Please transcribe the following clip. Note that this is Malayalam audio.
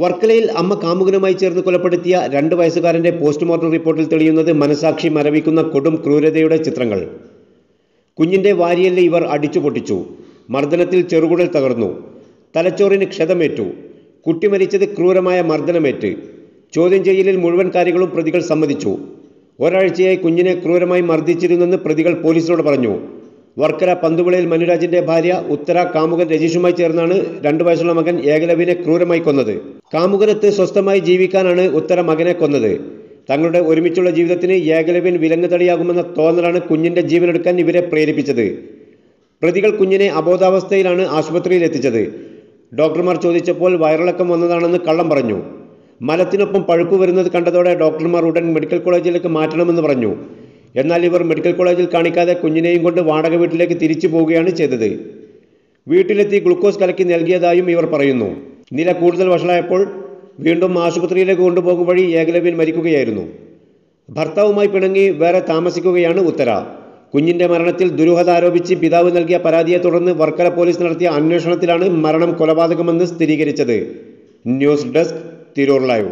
വർക്കലയിൽ അമ്മ കാമുകനുമായി ചേർന്ന് കൊലപ്പെടുത്തിയ രണ്ട് വയസ്സുകാരന്റെ പോസ്റ്റ്മോർട്ടം റിപ്പോർട്ടിൽ തെളിയുന്നത് മനസാക്ഷി മരവിക്കുന്ന കൊടും ക്രൂരതയുടെ ചിത്രങ്ങൾ. കുഞ്ഞിന്റെ വാരിയല്ലെ ഇവർ അടിച്ചു പൊട്ടിച്ചു. മർദ്ദനത്തിൽ ചെറുകുടൽ തകർന്നു. തലച്ചോറിന് ക്ഷതമേറ്റു. കുട്ടി മരിച്ചത് ക്രൂരമായ മർദ്ദനമേറ്റ്. ചോദ്യം ചെയ്യലിൽ മുഴുവൻ കാര്യങ്ങളും പ്രതികൾ സമ്മതിച്ചു. ഒരാഴ്ചയായി കുഞ്ഞിനെ ക്രൂരമായി മർദ്ദിച്ചിരുന്നെന്ന് പ്രതികൾ പോലീസിനോട് പറഞ്ഞു. വർക്കല പന്തുവിളയിൽ മനുരാജിന്റെ ഭാര്യ ഉത്തര കാമുകൻ രജീഷുമായി ചേർന്നാണ് രണ്ടു വയസ്സുള്ള മകൻ ഏകലവിനെ ക്രൂരമായി കൊന്നത്. കാമുകനത്ത് സ്വസ്ഥമായി ജീവിക്കാനാണ് ഉത്തര മകനെ കൊന്നത്. തങ്ങളുടെ ഒരുമിച്ചുള്ള ജീവിതത്തിന് ഏകലവ്യൻ വിലങ്ങുതടിയാകുമെന്ന തോന്നലാണ് കുഞ്ഞിന്റെ ജീവനെടുക്കാൻ ഇവരെ പ്രേരിപ്പിച്ചത്. പ്രതികൾ കുഞ്ഞിനെ അബോധാവസ്ഥയിലാണ് ആശുപത്രിയിൽ എത്തിച്ചത്. ഡോക്ടർമാർ ചോദിച്ചപ്പോൾ വയറിളക്കം വന്നതാണെന്ന് കള്ളം പറഞ്ഞു. മലത്തിനൊപ്പം പഴുപ്പ് വരുന്നത് കണ്ടതോടെ ഡോക്ടർമാർ ഉടൻ മെഡിക്കൽ കോളേജിലേക്ക് മാറ്റണമെന്ന് പറഞ്ഞു. എന്നാൽ ഇവർ മെഡിക്കൽ കോളേജിൽ കാണിക്കാതെ കുഞ്ഞിനെയും കൊണ്ട് വാടക വീട്ടിലേക്ക് തിരിച്ചു പോവുകയാണ് ചെയ്തത്. വീട്ടിലെത്തി ഗ്ലൂക്കോസ് കലക്കി നൽകിയതായും ഇവർ പറയുന്നു. നില കൂടുതൽ വഷളായപ്പോൾ വീണ്ടും ആശുപത്രിയിലേക്ക് കൊണ്ടുപോകും വഴി ഏകലവ്യൻ മരിക്കുകയായിരുന്നു. ഭർത്താവുമായി പിണങ്ങി വേറെ താമസിക്കുകയാണ് ഉത്തര. കുഞ്ഞിന്റെ മരണത്തിൽ ദുരൂഹത ആരോപിച്ച് പിതാവ് നൽകിയ പരാതിയെ തുടർന്ന് വർക്കല പോലീസ് നടത്തിയ അന്വേഷണത്തിലാണ് മരണം കൊലപാതകമെന്ന് സ്ഥിരീകരിച്ചത്. News desk Tirur live.